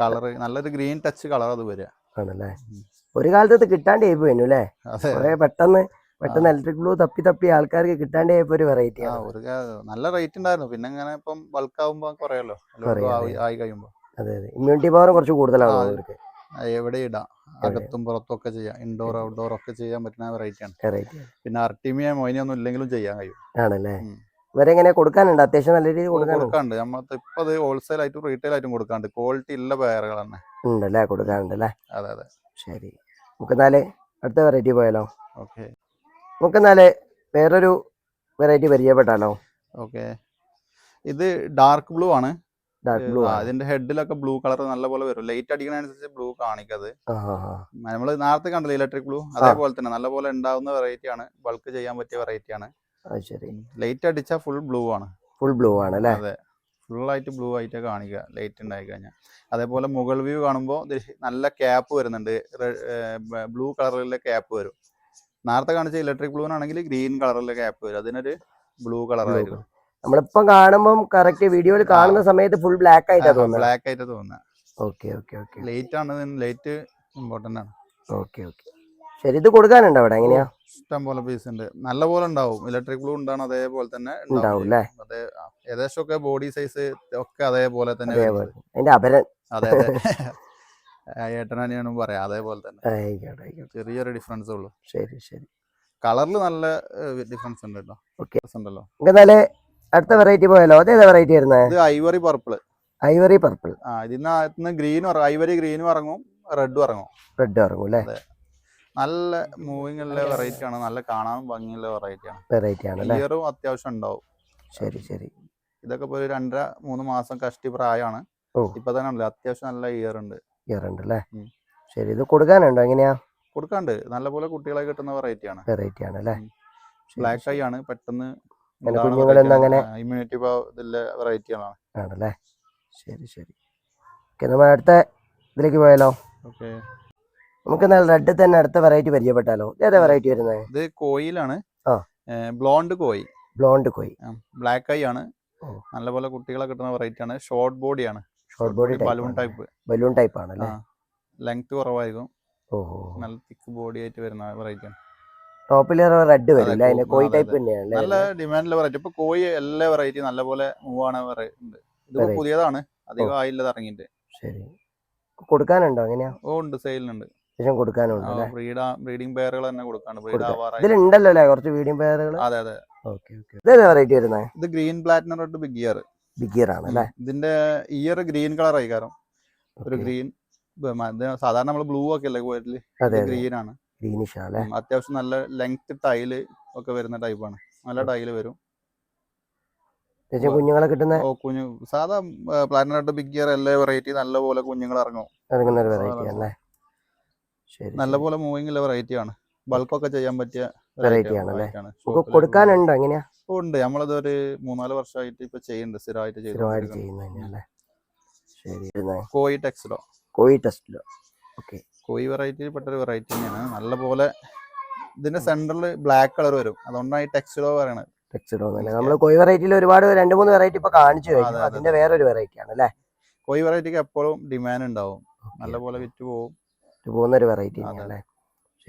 കളർ നല്ലൊരു ഗ്രീൻ ടച്ച് കളർ അത് വരിക. ആണല്ലേ? ഒരു കാലത്ത് കിട്ടാണ്ട് ആയി പോയിരുന്നു അല്ലേ? പെട്ടെന്ന് പെട്ടെന്ന് ഇലക്ട്രിക് ബ്ലൂ തപ്പി തപ്പി ആൾക്കാർക്ക് കിട്ടാണ്ട് ഒരു വെറൈറ്റി നല്ല റേറ്റ് ഉണ്ടായിരുന്നു പിന്നെ ഇങ്ങനെ ഇപ്പം ബൾക്ക് ആവുമ്പോ കുറയല്ലോ. ആയി- കഴിയുമ്പോ. അതെ അതെ. ഇമ്മ്യൂണിറ്റി പവർ കുറച്ച് കൂടുതലാണ് അവർക്ക് എവിടെ ഇടാം? അകത്തും പുറത്തും ഒക്കെ ചെയ്യാം ഇൻഡോർ ഔട്ട്ഡോർ ഒക്കെ ചെയ്യാൻ പറ്റുന്ന വെറൈറ്റി ആണ്. പിന്നെ അർട്ടിമിയ മൊയിനിയൊന്നും ഇല്ലെങ്കിലും ചെയ്യാൻ കഴിയും. ആണല്ലേ? ഇവരെ എങ്ങനെ കൊടുക്കാനുണ്ട്? അത്യാവശ്യം നല്ല രീതിയിൽ കൊടുക്കാനുണ്ട്? കൊടുക്കാണ്ട് നമ്മളത്തെ ഇപ്പൊ അത് ഹോൾസെയിൽ ആയിട്ടും റീറ്റെയിൽ ആയിട്ടും കൊടുക്കാണ്ട് ക്വാളിറ്റി ഉള്ള പേറുകൾ തന്നെ. ഉണ്ടല്ലേ? കൊടുക്കാനുണ്ടല്ലേ? അതെ അതെ. ശരി. നമുക്ക് എന്നാൽ അടുത്ത വെറൈറ്റി പോയാലോ? ഓക്കെ നമുക്ക് എന്നാൽ വേറൊരു വെറൈറ്റി പരിചയപ്പെട്ടാലോ? ഓക്കെ. ഇത് ഡാർക്ക് ബ്ലൂ ആണ്. ഡാർക്ക് ബ്ലൂ അതിന്റെ ഹെഡിലൊക്കെ ബ്ലൂ കളർ നല്ലപോലെ വരും. ലൈറ്റ് അടിക്കുന്നതനുസരിച്ച് ബ്ലൂ കാണിക്കത്. നമ്മൾ നേരത്തെ കണ്ടില്ല ഇലക്ട്രിക് ബ്ലൂ അതേപോലെ തന്നെ നല്ലപോലെ ഉണ്ടാവുന്ന വെറൈറ്റി ആണ്. ബൾക്ക് ചെയ്യാൻ പറ്റിയ വെറൈറ്റി ആണ്. ശരി. ലൈറ്റ് അടിച്ചാൽ ഫുൾ ബ്ലൂ ആണ്. ഫുൾ ബ്ലൂ ആണ് അല്ലേ? അതെ. ഫുൾ ആയിട്ട് ബ്ലൂ ആയിട്ടാണ് കാണിക്കുക ലൈറ്റ് ഉണ്ടായി കഴിഞ്ഞാൽ അതേപോലെ മുകൾ വ്യൂ കാണുമ്പോൾ നല്ല ക്യാപ്പ് വരുന്നുണ്ട്. ബ്ലൂ കളറിലെ ക്യാപ്പ് വരും. നേരത്തെ കാണിച്ച ഇലക്ട്രിക് ബ്ലൂ ആണെങ്കിൽ ഗ്രീൻ കളറിലെ ക്യാപ്പ് വരും. അതിനൊരു ബ്ലൂ കളറായിരുന്നു നമ്മളിപ്പം കാണുമ്പോൾ കറക്റ്റ് വീഡിയോയിൽ കാണുന്ന സമയത്ത് ഫുൾ ബ്ലാക്ക് ആയിട്ടാ തോന്നുന്നത്. ബ്ലാക്ക് ആയിട്ട് തോന്നുന്നത് ഓക്കെ ഓക്കെ ഓക്കെ ലേറ്റ് ആണ് ലേറ്റ് ഇമ്പോർട്ടന്റ് ആണ്. ഓക്കെ ഓക്കെ ശരി ഇത് കൊടുക്കാനുണ്ട് അവിടെ? എങ്ങനെയാ? ഇഷ്ടം പോലെ പീസ് ഉണ്ട്. നല്ല പോലെ ഉണ്ടാവും. ഇലക്ട്രിക് ബ്ലൂ ഉണ്ടാണ് അതേപോലെ തന്നെ ഉണ്ടാവും. അല്ലേ? അതെ ഏകദേശം ഒക്കെ ബോഡി സൈസ് ഒക്കെ അതേപോലെ തന്നെ. അതിന്റെ അപരൻ അതെ അതെ. ആ, ഏട്ടനാനിയാണ് പറയാം. അതേപോലെ തന്നെ. ആയിക്കോട്ടെ ആയിക്കോട്ടെ. ചെറിയൊരു ഡിഫറൻസ് ഉള്ളൂ. ശരി ശരി. കളറിൽ നല്ല ഡിഫറൻസ് ഉണ്ട് കേട്ടോ ഓക്കെ. ഉണ്ടല്ലോ. എന്നാൽ അടുത്ത വെറൈറ്റി പോയാലോ? അതേതാ വെറൈറ്റി വരുന്നത് ഇത് ഐവറി പർപ്പിൾ ഐവറി പർപ്പിൾ ആ ഇതിനകത്തുനിന്ന് ഗ്രീൻ ഐവറി ഗ്രീനും ഇറങ്ങും റെഡും ഇറങ്ങും. റെഡ് ഇറങ്ങും അല്ലേ? നല്ല മൂവിങ് ഉള്ള വെറൈറ്റി ആണ്. നല്ല കാണാൻ ഭംഗിയുള്ള വെറൈറ്റി ആണ്. വെറൈറ്റി ആണ് ഇയറും അത്യാവശ്യം ഉണ്ടാവും. ശരി ശരി. ഇതൊക്കെ ഇപ്പൊ രണ്ടര മൂന്ന് മാസം കഷ്ടി പ്രായമാണ്. ഇപ്പൊ തന്നെ ഉണ്ടല്ലോ അത്യാവശ്യം നല്ല ഇയർ ഉണ്ട്. ഇയറുണ്ട് അല്ലേ ശരി ഇത് കൊടുക്കാനുണ്ടോ എങ്ങനെയാ? കൊടുക്കാണ്ട് നല്ലപോലെ കുട്ടികളെ കിട്ടുന്ന വെറൈറ്റി ആണ്. വെറൈറ്റി ആണ് അല്ലേ ബ്ലാക്ക് ഐ ആണ്. പെട്ടെന്ന് കുഞ്ഞുങ്ങളൊന്നും അങ്ങനെ- ഇമ്മ്യൂണിറ്റി വെറൈറ്റി വെറൈറ്റികളാണ് ആണല്ലേ? ശരി ശരി. ഓക്കെ നമ്മൾ അടുത്ത ഇതിലേക്ക് പോയാലോ? ഓക്കെ. നമുക്ക് എന്നാൽ റെഡ് തന്നെ അടുത്ത വെറൈറ്റി പരിചയപ്പെട്ടാലോ? ഏതാ വെറൈറ്റി വരുന്നത് ഇത് കോയിലാണ്. ആ. Blonde koi. Blonde koi. Black eye ആണ്. നല്ലപോലെ കുട്ടികളെ കിട്ടുന്ന വെറൈറ്റി ആണ്. ഷോർട്ട് ബോഡിയാണ് short body balloon type balloon type ആണല്ലേ? ലെങ്ത് കുറവായിരിക്കും. ഓഹോ. നല്ല തിക്ക് ബോഡി ആയിട്ട് വരുന്ന വെറൈറ്റി ആണ്. ടോപ്പിൽ റെഡ് വരും അതിന്റെ കോയി ടൈപ്പ് തന്നെയാണ് നല്ല ഡിമാൻഡിലെ വെറൈറ്റി ഇപ്പൊ കോയി എല്ലാ വെറൈറ്റി നല്ലപോലെ മൂവ് ആണ് ഉണ്ട്. ഇത്. പുതിയതാണ്. അധികം ആയില്ലത് ഇറങ്ങിയിട്ട്. ശരി. കൊടുക്കാനുണ്ടോ എങ്ങനെയാ ഓ ഉണ്ട്. സെയിലുണ്ട് കൊടുക്കാനുണ്ട് ബ്രീഡിംഗ് പെയറുകൾ തന്നെ ബ്രീഡ്. ആവാറായി. ഇതിലുണ്ടല്ലോ അല്ലേ? കുറച്ച് വീഡിയോ പേരുകൾ അതെ അതെ. Okay okay. ഇതേതാ വെറൈറ്റി വരുന്നത് ഇത് green platinum red big ear big ear ആണ് അല്ലേ? ഇതിന്റെ ഇയർ ഗ്രീൻ കളർ ആയി കാരണം. ഒരു ഗ്രീൻ സാധാരണ നമ്മൾ ബ്ലൂ ഒക്കെ അല്ലേ കോയറ്റിൽ? അതെ ഗ്രീൻ ആണ്. ഗ്രീനിഷ് ആണ് അത്യാവശ്യം നല്ല ലെങ്ത് ടൈൽ ഒക്കെ വരുന്ന ടൈപ്പാണ് നല്ല ടൈൽ വരും. കുഞ്ഞുങ്ങളെ കിട്ടുന്ന ഓ കുഞ്ഞു സാധാ പ്ലാറ്റിനം ബിഗ് ഇയർ എല്ലാ വെറൈറ്റി നല്ല പോലെ കുഞ്ഞുങ്ങൾ ഇറങ്ങും. ഇറങ്ങുന്ന ഒരു വെറൈറ്റി അല്ലേ? ശരി നല്ല പോലെ മൂവിങ് ഉള്ള വെറൈറ്റി ആണ്. ബൾക്കൊക്കെ ചെയ്യാൻ പറ്റിയ വെറൈറ്റി? ആണ്. കൊടുക്കാനുണ്ടോ എങ്ങനെയാ? ഉണ്ട് നമ്മളത് ഒരു മൂന്നാൽ വർഷമായിട്ട് ഇപ്പൊ ചെയ്യുന്നുണ്ട് സ്ഥിരമായിട്ട് സ്ഥിരമായിട്ട് ചെയ്തു ചെയ്യുന്നു തന്നെയല്ലേ ശരി. കോയി ടെക്സ്റ്റിലോ കോയി ടെസ്റ്റിലോ ഓക്കെ. കോയി വെറൈറ്റിയിൽ പെട്ട ഒരു വെറൈറ്റി തന്നെയാണ്. നല്ല പോലെ ഇതിന്റെ സെന്ററിൽ ബ്ലാക്ക് കളർ വരും. അതുകൊണ്ടാണ് ഈ ടെക്സ്റ്റിലോ പറയണത്. എന്നല്ലേ നമ്മൾ കോയി വെറൈറ്റിയിൽ ഒരുപാട് രണ്ട് മൂന്ന് വെറൈറ്റി ഇപ്പൊ കാണിച്ചു കഴിഞ്ഞു അതെ, അതിന്റെ വേറൊരു വെറൈറ്റി ആണ് അല്ലേ? കോയി വെറൈറ്റിക്ക് എപ്പോഴും ഡിമാൻഡ് ഉണ്ടാവും. നല്ല പോലെ വിറ്റ് പോകും വിറ്റ് പോകുന്ന ഒരു വെറൈറ്റി ആണല്ലേ അല്ലേ?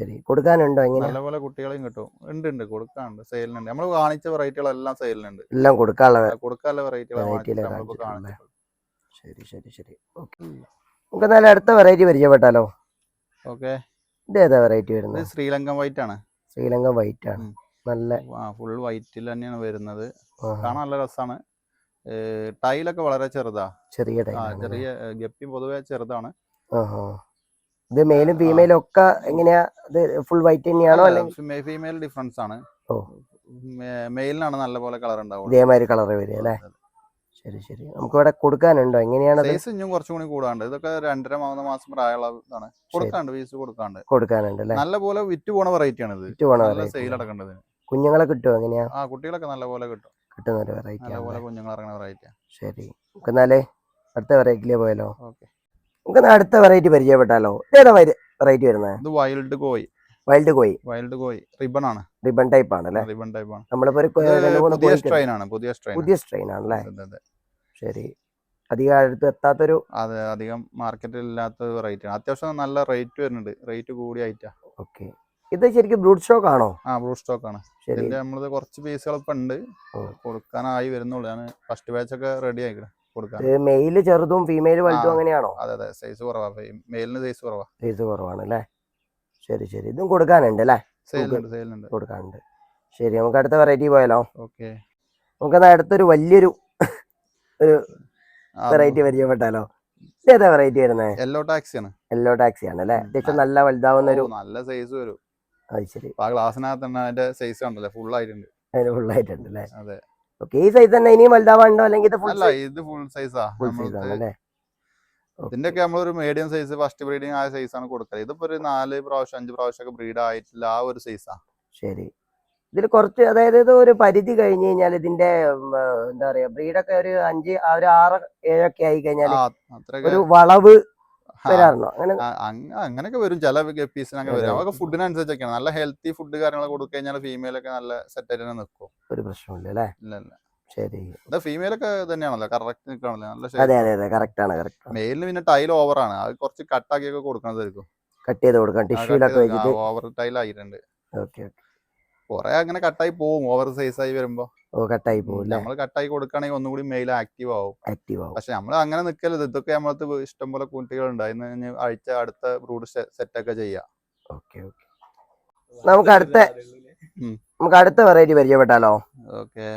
ശരി. കൊടുക്കാനുണ്ടോ എങ്ങനെ നല്ല പോലെ കുട്ടികളെയും കിട്ടും. ഉണ്ട് ഉണ്ട്. കൊടുക്കാനുണ്ട്. സെയിലിനുണ്ട്. നമ്മൾ കാണിച്ച വെറൈറ്റികളെല്ലാം സെയിലിനുണ്ട്. എല്ലാം കൊടുക്കാനുള്ള കൊടുക്കാനുള്ള കാണിച്ചിട്ടുള്ളത്. ശരി ശരി ശരി. ഓക്കെ. നമുക്ക് എന്നാലും അടുത്ത വെറൈറ്റി പരിചയപ്പെട്ടാലോ? ഓക്കെ. ഇത് ഏതാ വെറൈറ്റി വരുന്നത്? ശ്രീലങ്കൻ വൈറ്റ് ആണ് ശ്രീലങ്കൻ വൈറ്റ് ആണ് നല്ല നല്ല ഫുൾ വൈറ്റിൽ തന്നെയാണ് വരുന്നത്. കാണാൻ നല്ല രസമാണ് ടൈലൊക്കെ വളരെ ചെറുതാ. ചെറിയ ചെറിയ ഗപ്പി പൊതുവെ ചെറുതാണ്. ഇത് മെയിലും ഫീമെയിലും ഒക്കെ എങ്ങനെയാ? ഇത് ഫുൾ വൈറ്റ് തന്നെയാണോ അല്ലെങ്കിൽ ഫീമെയിൽ ഡിഫറൻസ് ആണ്. ഓ. മെയിലിനാണ് നല്ല പോലെ കളർ ഉണ്ടാവും ഇതേമാതിരി കളർ വരിക അല്ലേ? ശരി ശരി. നമുക്ക് ഇവിടെ കൊടുക്കാനുണ്ടോ? എങ്ങനെയാണ് സൈസ് ഇനിയും കുറച്ചും കൂടി കൂടാണ്ട്. ഇതൊക്കെ രണ്ടര മൂന്ന് മാസം പ്രായമുള്ള ഇതാണ്. കൊടുക്കാണ്ട് വീസ് കൊടുക്കാണ്ട്. കൊടുക്കാനുണ്ട് അല്ലേ? നല്ല പോലെ വിറ്റ് പോണ വെറൈറ്റി ആണ് ഇത് വിറ്റ് പോണ സെയിൽ. അടക്കേണ്ടത് കുഞ്ഞുങ്ങളെ കിട്ടുമോ എങ്ങനെയാ? ആ കുട്ടികളൊക്കെ നല്ല പോലെ കിട്ടും. കിട്ടുന്ന ഒരു വെറൈറ്റി നല്ല പോലെ കുഞ്ഞുങ്ങൾ ഇറങ്ങുന്ന വെറൈറ്റിയാണ് ശരി. നമുക്ക് എന്നാലേ അടുത്ത വെറൈറ്റിയിലേ പോയാലോ? ഓക്കെ. നമുക്ക് അടുത്ത വെറൈറ്റി പരിചയപ്പെട്ടാലോ? ഏതാ വെറൈറ്റി വരുന്നത് ഇത് വൈൽഡ് കോയി വൈൽഡ് കോയി വൈൽഡ് കോയി റിബൺ ആണ്. റിബൺ ടൈപ്പ് ആണ് അല്ലേ? റിബൺ ടൈപ്പ് ആണ്. നമ്മളിപ്പോ പുതിയ സ്ട്രെയിൻ ആണ് പുതിയ സ്ട്രെയിൻ പുതിയ സ്ട്രെയിൻ ആണല്ലേ ശരി. അധികം അടുത്ത് എത്താത്തൊരു അതെ അധികം മാർക്കറ്റിൽ ഇല്ലാത്ത വെറൈറ്റി ആണ്. അത്യാവശ്യം നല്ല റേറ്റ് വരുന്നുണ്ട്. റേറ്റ് കൂടിയ ഐറ്റാ ഓക്കെ ഇത് ശരിക്കും ബ്രൂഡ് സ്റ്റോക്ക് ആണോ? ആ ബ്രൂഡ് സ്റ്റോക്ക് ആണ്. ശരി. ഇതിന്റെ നമ്മളത് കുറച്ച് പീസുകൾ ഇപ്പൊ ഉണ്ട്. കൊടുക്കാനായി വരുന്നുള്ളൂ. ഞാൻ ഫസ്റ്റ് ബാച്ച് ഒക്കെ റെഡി ആയിക്കണ്. മെയിൽ ചെറുതും ഫീമെയിൽ വലുതും അങ്ങനെയാണോ? അതെ അതെ. സൈസ് കുറവാ. മെയിലിന് സൈസ് കുറവാ. സൈസ് കുറവാണ് അല്ലേ ശരി ശരി. ഇതും കൊടുക്കാനുണ്ട് അല്ലേ? കൊടുക്കാനുണ്ട്. ശരി നമുക്ക് അടുത്ത വെറൈറ്റി പോയാലോ? ഓക്കെ. നമുക്കെന്നാ അടുത്തൊരു വലിയൊരു ഒരു വെറൈറ്റി പരിചയപ്പെട്ടാലോ? ഇതേതാ വെറൈറ്റി വരുന്നത് യെല്ലോ ടാക്സി ആണ്. യെല്ലോ ടാക്സി ആണ് അല്ലേ? അത്യാവശ്യം നല്ല വലുതാവുന്ന ഒരു നല്ല സൈസ് വരും. അത് ശരി. ആ ഗ്ലാസിനകത്ത് അതിന്റെ സൈസ് കണ്ടല്ലേ? ഫുൾ ആയിട്ടുണ്ട്. അതിന് ഫുൾ ആയിട്ടുണ്ട് അല്ലേ? അതെ. ഓക്കെ ഈ സൈസ് തന്നെ ഇനിയും വലുതാവാണ്ടോ അല്ലെങ്കിൽ ഇത് ഫുൾ അല്ല ഇത് ഫുൾ സൈസാ ഫുൾ സൈസ് ആണ് അല്ലേ? ഇതിന്റെ ഒക്കെ നമ്മളൊരു മീഡിയം സൈസ് ഫസ്റ്റ് ബ്രീഡിങ് ആയ സൈസ് ആണ് കൊടുക്കൽ. ഇതിപ്പോ ഒരു നാല് പ്രാവശ്യം അഞ്ച് പ്രാവശ്യം ഒക്കെ ബ്രീഡ് ആയിട്ടില്ല ആ ഒരു സൈസാ ശരി. ഇതിൽ കുറച്ച് അതായത് ഇത് ഒരു പരിധി കഴിഞ്ഞ് കഴിഞ്ഞാൽ ഇതിന്റെ ഉം, എന്താ പറയാ ബ്രീഡൊക്കെ ഒരു അഞ്ച് ആ ഒരു ആറ് ഏഴൊക്കെ ആയി കഴിഞ്ഞാൽ ഒരു വളവ് വരാറുണ്ടോ? അങ്ങനെ അങ്ങനെയൊക്കെ വരും. ചില ഗപ്പീസിന് അങ്ങനെ വരും. അവർക്ക് ഫുഡിനനുസരിച്ചൊക്കെയാണ്. നല്ല ഹെൽത്തി ഫുഡ് കാര്യങ്ങൾ കൊടുത്തു കഴിഞ്ഞാൽ ഫീമെയിൽ ഒക്കെ നല്ല സെറ്റ് ആയിട്ട് തന്നെ നിൽക്കും ഒരു പ്രശ്നമില്ല അല്ലേ? ഇല്ല ഇല്ല. ശരി. ഇത് ഫീമെയിൽ ഒക്കെ തന്നെയാണല്ലോ. കറക്റ്റ് നിൽക്കണല്ലോ നല്ല അതെ അതെ അതെ. കറക്റ്റ് ആണ് കറക്റ്റ് മെയിലിന് പിന്നെ ടൈൽ ഓവർ ആണ് അത് കുറച്ച് കട്ടാക്കിയൊക്കെ കൊടുക്കണതായിരിക്കും. കട്ട് ചെയ്ത് കൊടുക്കാം ടിഷ്യൂലൊക്കെ വെച്ചിട്ട്. ഓവർ ടൈൽ ആയിട്ടുണ്ട് ഓക്കെ ഓക്കെ. കുറെ അങ്ങനെ കട്ടായി പോകും ഓവർ സൈസ് ആയി വരുമ്പോ. ഓ കട്ടായി പോകും നമ്മൾ കട്ടായി കൊടുക്കുകയാണെങ്കിൽ ഒന്നുകൂടി മെയിൽ ആക്റ്റീവ് ആവും. ആക്റ്റീവ് ആവും. പക്ഷെ നമ്മൾ അങ്ങനെ നിൽക്കരുത് ഇതൊക്കെ നമ്മളത് ഇഷ്ടംപോലെ കുട്ടികൾ അതിന് അഴിച്ച അടുത്ത ബ്രൂഡ് സെറ്റ് ഒക്കെ ചെയ്യാം. Okay okay. നമുക്ക് അടുത്ത നമുക്ക് അടുത്ത വെറൈറ്റി പരിചയപ്പെട്ടാലോ? ഓക്കെ.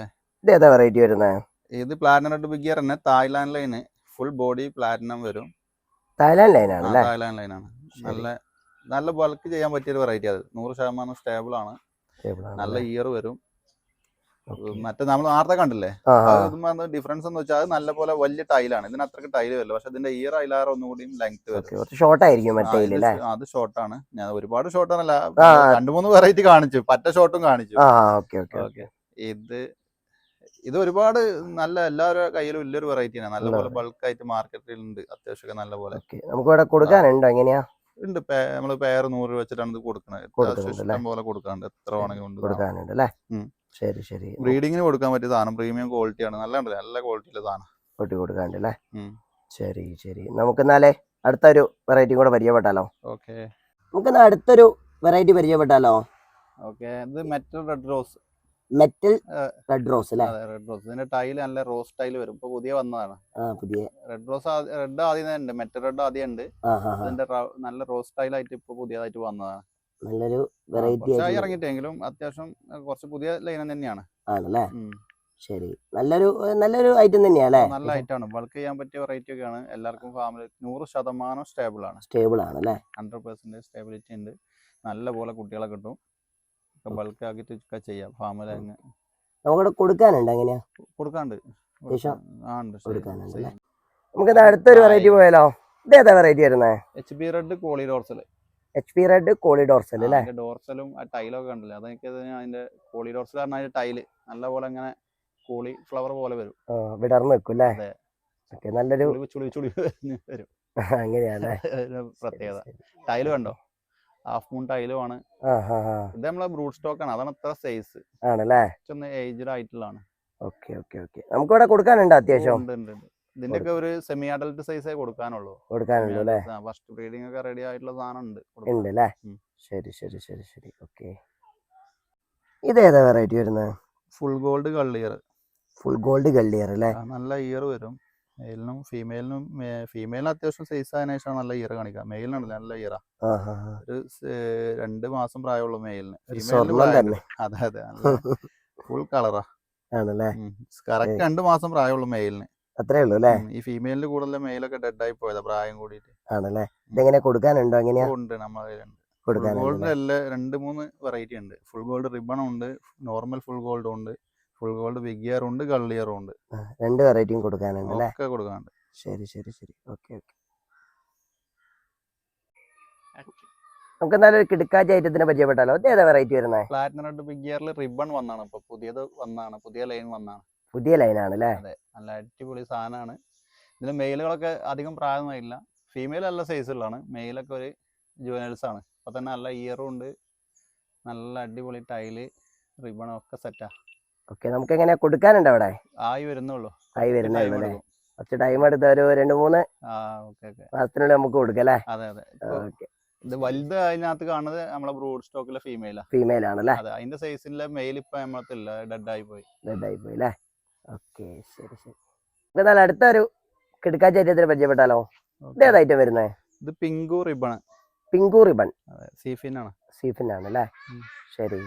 ഇത് ഏതാ വെറൈറ്റി വരുന്നത് ഇത് പ്ലാറ്റിനം ബിഗിയർ തന്നെ. Thailand line full body platinum വരും. തായ്ലാൻഡ് ലൈനാണ് തായ്ലാൻഡ് ലൈനാണ്. നല്ല നല്ല ബൾക്ക് ചെയ്യാൻ പറ്റിയ ഒരു വെറൈറ്റി അത്. നൂറ് ശതമാനം സ്റ്റേബിൾ ആണ്. നല്ല? ഇയർ വരും. മറ്റേ നമ്മൾ നേരത്തെ കണ്ടില്ലേ? ഡിഫറൻസ് എന്ന് വെച്ചാൽ അത് നല്ല പോലെ വലിയ ടൈലാണ് ഇതിന് അത്രയ്ക്ക് ടൈൽ വരില്ല. പക്ഷെ ഇതിന്റെ ഇയർ അതിലാറ് ഒന്നുകൂടി ലെങ്ത് വരും. ഷോർട്ട് ആയിരിക്കും അത് ഷോർട്ടാണ് ഞാൻ ഒരുപാട് ഷോർട്ട് ആണല്ല രണ്ടു മൂന്ന് വെറൈറ്റി കാണിച്ചു. പറ്റ ഷോർട്ടും കാണിച്ചു. ഇത് ഇത് ഒരുപാട് നല്ല എല്ലാവരുടെ കയ്യിലും വലിയൊരു വെറൈറ്റിയാണ് നല്ല ഉള്ള പോലെ ബൾക്കായിട്ട് മാർക്കറ്റിൽ ഉണ്ട്. അത്യാവശ്യമൊക്കെ നല്ല പോലെ നമുക്ക് ഇവിടെ കൊടുക്കാനുണ്ടോ? എങ്ങനെയാ? ഉണ്ട്. നമ്മൾ പേർ നൂറ് രൂപ വെച്ചിട്ടാണ് ഇത് കൊടുക്കുന്നത് ഇഷ്ടം പോലെ കൊടുക്കാണ്ട് എത്ര വേണമെങ്കിലും കൊടുക്കാനുണ്ട് അല്ലേ? ശരി ശരി. ബ്രീഡിങ്ങിന് കൊടുക്കാൻ പറ്റിയ സാധനം പ്രീമിയം ക്വാളിറ്റിയാണ് നല്ല ഉണ്ട് നല്ല ക്വാളിറ്റിയിലെ സാധനം. കൊട്ടി കൊടുക്കാണ്ട് അല്ലേ? ശരി ശരി. നമുക്ക് എന്നാലേ അടുത്തൊരു വെറൈറ്റി കൂടെ പരിചയപ്പെട്ടാലോ? ഓക്കെ. നമുക്ക് അടുത്തൊരു വെറൈറ്റി പരിചയപ്പെട്ടാലോ? ഓക്കെ. ഇത് metal red rose. Metal red rose അല്ലേ റെഡ് റോസ് ഇതിന്റെ ടൈൽ നല്ല റോസ് ടൈൽ വരും. ഇപ്പൊ പുതിയ വന്നതാണ്. ആ പുതിയ. റെഡ് റോസ് റെഡ് ആദ്യം തന്നെ ഉണ്ട്. മെറ്റൽ റെഡ് ആദ്യം ഉണ്ട്. അതിന്റെ നല്ല റോസ് ടൈൽ ആയിട്ട് ഇപ്പൊ പുതിയതായിട്ട് വന്നതാണ്. നല്ലൊരു വെറൈറ്റി ആയി ഇറങ്ങിട്ടെങ്കിലും ഇറങ്ങിയിട്ടെങ്കിലും അത്യാവശ്യം കുറച്ച് പുതിയ ലൈനം തന്നെയാണ്. ആണല്ലേ. ശരി. നല്ലൊരു നല്ലൊരു ഐറ്റം തന്നെയാണ് അല്ലേ നല്ല ആണ്. ബൾക്ക് ചെയ്യാൻ പറ്റിയ വെറൈറ്റി ആണ്. എല്ലാവർക്കും ഫാമിലി നൂറ് ശതമാനം സ്റ്റേബിൾ ആണ്. സ്റ്റേബിൾ ആണ് അല്ലേ ഹൺഡ്രഡ് പെർസെന്റ് സ്റ്റേബിലിറ്റി ഉണ്ട്. നല്ല പോലെ കുട്ടികളെ കിട്ടും. ബൾക്ക് ആക്കിയിട്ട് ഒക്കെ ചെയ്യാം. ഫാമിലി അങ്ങ് നമുക്കിവിടെ കൊടുക്കാനുണ്ട് എങ്ങനെയാ? കൊടുക്കാണ്ട്. അത്യാവശ്യം ആ ഉണ്ട്. കൊടുക്കാനുണ്ട് അല്ലേ? നമുക്കിത് അടുത്തൊരു വെറൈറ്റി പോയാലോ? ഇത് ഏതാ വെറൈറ്റി വരുന്നേ? എച്ച് ബി റെഡ് കോളി ഡോർസൽ എച്ച് പി റെഡ് കോളി ഡോർസൽ അല്ലേ? ഡോർസലും ആ ടൈലൊക്കെ കണ്ടില്ലേ അതെനിക്ക് അതിന്റെ കോളി ഡോർസൽ പറഞ്ഞാൽ അതിന്റെ ടൈൽ നല്ല പോലെ ഇങ്ങനെ കോളി ഫ്ലവർ പോലെ വരും. വിടർന്ന് വെക്കും അല്ലേ? നല്ലൊരു ചുളി ചുളി വരും. അങ്ങനെയാണല്ലേ പ്രത്യേകത. ടൈൽ കണ്ടോ? ഹാഫ് മൂൺ ടൈലും ആണ്. ഇത് നമ്മളെ ബ്രൂഡ് സ്റ്റോക്ക് ആണ്. അതാണ് ഇത്ര സൈസ് ആണല്ലേ? ഏജ്ഡ് ആയിട്ടുള്ളതാണ്. Okay okay okay. നമുക്കിവിടെ കൊടുക്കാനുണ്ട് അത്യാവശ്യം? ഇതിന്റെ ഒക്കെ ഒരു സെമി അഡൽട്ട് സൈസേ കൊടുക്കാനുള്ളൂ. കൊടുക്കാനുള്ളൂ അല്ലേ? ഫസ്റ്റ് ബ്രീഡിംഗ് ഒക്കെ റെഡി ആയിട്ടുള്ള സാധനം ഉണ്ട് ഉണ്ട് അല്ലേ ശരി ശരി ശരി ശരി. ഓക്കെ. ഇത് ഏതാ വെറൈറ്റി വരുന്നത്? ഫുൾ ഗോൾഡ് കള്ളിയർ ഫുൾ ഗോൾഡ് കള്ളിയർ അല്ലേ? നല്ല ഇയർ വരും. മെയിലിനും ഫീമെയിലിനും ഫീമെയിലിന് അത്യാവശ്യം സൈസ് ആയതിനു ശേഷം നല്ല ഇയർ കാണിക്കുക. മെയിലിനാണ് നല്ല ഹാ ഒരു രണ്ട് മാസം പ്രായമുള്ള മെയിലിന്. അതെ അതെ ഫുൾ കളറാ ആണല്ലേ? കറക്റ്റ് രണ്ട് മാസം പ്രായമുള്ള മെയിലിന്. അത്രേ ഉള്ളൂ അല്ലേ? ഈ ഫീമെയിലിന് കൂടുതൽ മെയിലൊക്കെ ഡെഡ് ആയി പോയതാ പ്രായം കൂടിയിട്ട്. ആണല്ലേ? ഇതെങ്ങനെ കൊടുക്കാനുണ്ടോ എങ്ങനെയാ? ഉണ്ട് നമ്മളെ കയ്യിലുണ്ട്. ഫുൾ ഗോൾഡ് അല്ല? രണ്ട് മൂന്ന് വെറൈറ്റി ഉണ്ട്. ഫുൾ ഗോൾഡ് റിബൺ ഉണ്ട് നോർമൽ ഫുൾ ഗോൾഡും ഉണ്ട്. ഫുൾ ഗോൾഡ് ബിഗ് ഇയറും ഉണ്ട് ഗള്ളിയറും ഉണ്ട്. രണ്ട് വെറൈറ്റിയും കൊടുക്കാനുണ്ട് അല്ലേ? ഒക്കെ കൊടുക്കാനുണ്ട്. ശരി ശരി ശരി. Okay okay. നമുക്ക് എന്തായാലും ഒരു കിടക്കാച്ച ഐറ്റത്തിനെ പരിചയപ്പെട്ടാലോ? അത് ഏതാ വെറൈറ്റി വരുന്നത് പ്ലാറ്റിനം റെഡ് ബിഗ് ഇയറിൽ റിബൺ വന്നാണ്. ഇപ്പൊ പുതിയത് വന്നാണ്. പുതിയ ലൈൻ വന്നാണ്. പുതിയ ലൈനാണ് അല്ലേ? അതെ. നല്ല അടിപൊളി സാധനമാണ്. ഇതിൽ മെയിലുകളൊക്കെ അധികം പ്രായമൊന്നുമില്ല. ഫീമെയിൽ നല്ല സൈസുള്ളതാണ് മെയിലൊക്കെ ഒരു ജുവനൽസ് ആണ്. അപ്പൊ തന്നെ നല്ല ഇയറും ഉണ്ട്. നല്ല അടിപൊളി ടൈൽ റിബണും ഒക്കെ സെറ്റാ ഓക്കെ നമുക്ക് എങ്ങനെ കൊടുക്കാനുണ്ട് അവിടെ? ആയി വരുന്നുള്ളൂ. ആയി വരുന്നുള്ളൂ വരുന്നേ അല്ലേ? കുറച്ച് ടൈം എടുത്ത ഒരു രണ്ട് മൂന്ന് മാസത്തിനുള്ളിൽ നമുക്ക് കൊടുക്കാം അല്ലേ? ഓക്കെ. ഇത് വലുത് അതിനകത്ത് കാണുന്നത് നമ്മളെ ബ്രൂഡ് സ്റ്റോക്കിലെ ഫീമെയിലാ ഫീമെയിൽ ആണല്ലേ അതെ അതിന്റെ സൈസിലെ മെയിൽ ഇപ്പൊ നമ്മളത്തില്ല. ഡെഡ് ആയി പോയി. ഡെഡ് ആയി പോയി അല്ലേ? ഓക്കെ ശരി ശരി. എന്നാൽ അടുത്തൊരു കിടക്കാച്ച ഐറ്റത്തിനെ പരിചയപ്പെട്ടാലോ? ഇത് ഏത് ഐറ്റം വരുന്നത് ഇത് പിങ്കു റിബൺ. Pink ribbon. സീഫിൻ ആണ്. സീഫിൻ ആണല്ലേ അല്ലേ? ശരി.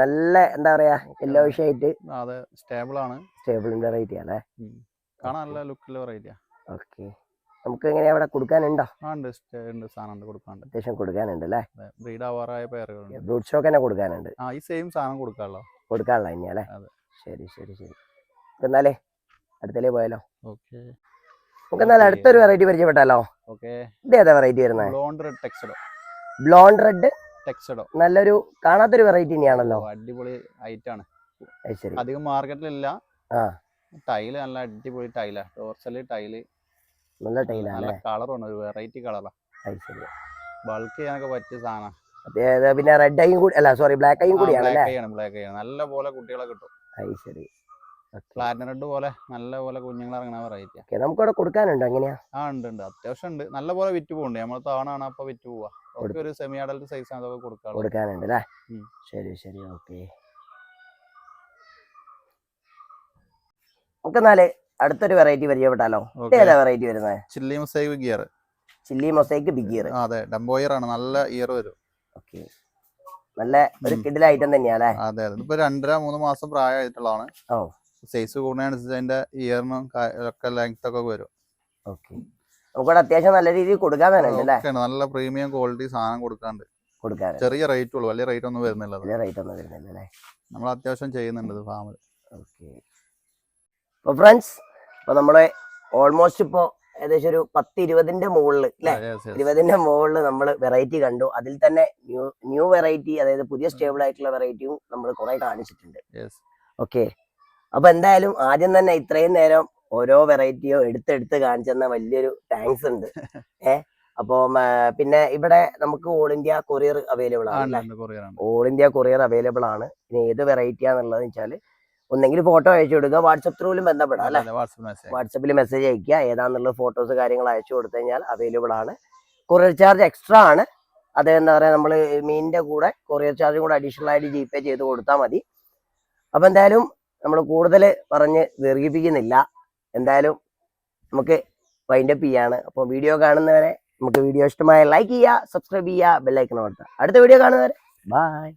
നല്ല എന്താ പറയാ എല്ലാ ആയിട്ട് അതെ. സ്റ്റേബിൾ ആണ്. സ്റ്റേബിളിന്റെ റേറ്റ് അല്ലേ. കാണാൻ നല്ല ലുക്കിലെ വെറൈറ്റിയാ ഓക്കെ. നമുക്ക് എങ്ങനെ അവിടെ കൊടുക്കാനുണ്ടോ? ഉണ്ട്. ഉണ്ട്. സാധനം ഉണ്ട് കൊടുക്കാണ്ട് അത്യാവശ്യം കൊടുക്കാനുണ്ട് അല്ലേ? ബ്രീഡ് ആവാറായ പേരുകളുണ്ട് ബ്രൂട്ട് സ്റ്റോക്ക് തന്നെ കൊടുക്കാനുണ്ട്. ആ ഈ സെയിം സാധനം കൊടുക്കാമല്ലോ കൊടുക്കാനുള്ള ഇനി അല്ലേ. ശരി ശരി ശരി. എന്നാലേ അടുത്തല്ലേ പോയാലോ? ഓക്കെ. നമുക്ക് എന്നാൽ അടുത്തൊരു വെറൈറ്റി പരിചയപ്പെട്ടാലോ? ഓക്കെ. ഇത് ഏതാ വെറൈറ്റി വരുന്നത് blonde red tuxedo blonde red tuxedo നല്ലൊരു കാണാത്തൊരു വെറൈറ്റി തന്നെയാണല്ലോ അടിപൊളി ഐറ്റ് ആണ്. ശരി. അധികം മാർക്കറ്റിലില്ല ആ. ടൈൽ നല്ല അടിപൊളി ടൈലാ ടോർച്ചൽ ടൈൽ നല്ല ടൈലാണ് നല്ല കളറാണ് ഒരു വെറൈറ്റി കളറാ ശരി. ബൾക്ക് ചെയ്യാനൊക്കെ പറ്റിയ സാധനം. പിന്നെ റെഡ് ഐയും കൂടി അല്ല സോറി ബ്ലാക്ക് ഐയും കൂടിയാണ് ബ്ലാക്ക് ചെയ്യണം നല്ല പോലെ കുട്ടികളെ കിട്ടും. ശരി. പ്ലാറ്റിനം റെഡ് പോലെ നല്ല പോലെ കുഞ്ഞുങ്ങൾ ഇറങ്ങണ വെറൈറ്റി നമുക്ക് നമുക്കവിടെ കൊടുക്കാനുണ്ടോ എങ്ങനെയാ? ആ ഉണ്ട് ഉണ്ട്. അത്യാവശ്യം ഉണ്ട്. നല്ല പോലെ വിറ്റ് പോകുന്നുണ്ട് നമ്മൾ താണാണ് അപ്പൊ വിറ്റ് പോവാ. ഒക്കെ ഒരു സെമി അഡൽട്ട് സൈസ് അതൊക്കെ കൊടുക്കാറുള്ളത് കൊടുക്കാനുണ്ട് അല്ലേ. ശരി ശരി. ഓക്കെ നമുക്ക് എന്നാൽ അടുത്തൊരു വെറൈറ്റി പരിചയപ്പെട്ടാലോ? ഏതാ വെറൈറ്റി വരുന്നത് chilli mosaic gear chilli mosaic big ear അതെ. ഡംബോയർ ആണ്. നല്ല ഇയർ വരും. ഓക്കെ നല്ല ഒരു കിഡിൽ ഐറ്റം തന്നെയാ അല്ലേ? അതെ അതെ. ഇതിപ്പോ രണ്ടര മൂന്ന് മാസം പ്രായമായിട്ടുള്ളതാണ്. ഓ. സൈസ് കൂടുന്നതനുസരിച്ച് അതിന്റെ ഇയറിനും ഒക്കെ ലെങ്ത് ഒക്കെ വരും. ഓക്കെ നമുക്ക് അത്യാവശ്യം നല്ല രീതിയിൽ കൊടുക്കാൻ നല്ല പ്രീമിയം ക്വാളിറ്റി സാധനം കൊടുക്കാണ്ട്. കൊടുക്കാൻ ചെറിയ റേറ്റ് ഉള്ളൂ വലിയ റേറ്റ് ഒന്നും വരുന്നില്ല. വലിയ റേറ്റ് ഒന്നും വരുന്നില്ല അല്ലേ? നമ്മൾ അത്യാവശ്യം ചെയ്യുന്നുണ്ട് ഇത് ഫാമിൽ ഓക്കെ അപ്പോൾ ഫ്രണ്ട്സ് അപ്പോൾ നമ്മളെ ഓൾമോസ്റ്റ് ഇപ്പോ ഏകദേശം ഒരു പത്ത് ഇരുപതിന്റെ മുകളിൽ അല്ലേ ഇരുപതിന്റെ മുകളിൽ നമ്മൾ വെറൈറ്റി കണ്ടു. അതിൽ തന്നെ ന്യൂ ന്യൂ വെറൈറ്റി അതായത് പുതിയ സ്റ്റേബിൾ ആയിട്ടുള്ള വെറൈറ്റിയും നമ്മൾ കുറെ കാണിച്ചിട്ടുണ്ട്. ഓക്കെ അപ്പൊ എന്തായാലും ആദ്യം തന്നെ ഇത്രയും നേരം ഓരോ വെറൈറ്റിയോ എടുത്തെടുത്ത് കാണിച്ചെന്ന വലിയൊരു താങ്ക്സ് ഉണ്ട്. ഏ? അപ്പോ പിന്നെ ഇവിടെ നമുക്ക് ഓൾ ഇന്ത്യ കൊറിയർ അവൈലബിൾ ആണ് ഓൾ ഇന്ത്യ കൊറിയർ അവൈലബിൾ ആണ്. ഇനി ഏത് വെറൈറ്റി ആണെന്നുള്ളത് വെച്ചാൽ ഒന്നെങ്കിൽ ഫോട്ടോ അയച്ചു കൊടുക്കുക വാട്സപ്പ് ത്രൂലും ബന്ധപ്പെടാം അല്ലെ? വാട്സപ്പിൽ മെസ്സേജ് അയക്കുക ഏതാണെന്നുള്ള ഫോട്ടോസ് കാര്യങ്ങൾ അയച്ചു കൊടുത്തു കഴിഞ്ഞാൽ അവൈലബിൾ ആണ്. കൊറിയർ ചാർജ് എക്സ്ട്രാ ആണ്. അത് എന്താ പറയുക നമ്മൾ മീനിന്റെ കൂടെ കൊറിയർ ചാർജും കൂടെ അഡീഷണൽ ആയിട്ട് ജി പേ ചെയ്ത് കൊടുത്താൽ മതി. അപ്പൊ എന്തായാലും നമ്മൾ കൂടുതൽ പറഞ്ഞ് ദീർഘിപ്പിക്കുന്നില്ല. എന്തായാലും നമുക്ക് വൈൻഡപ്പ് ചെയ്യാണ്. അപ്പോൾ വീഡിയോ കാണുന്നവരെ നമുക്ക് വീഡിയോ ഇഷ്ടമായ ലൈക്ക് ചെയ്യുക സബ്സ്ക്രൈബ് ചെയ്യുക ബെല്ലൈക്കൺ കൊടുക്കുക അടുത്ത വീഡിയോ കാണുന്നവരെ ബൈ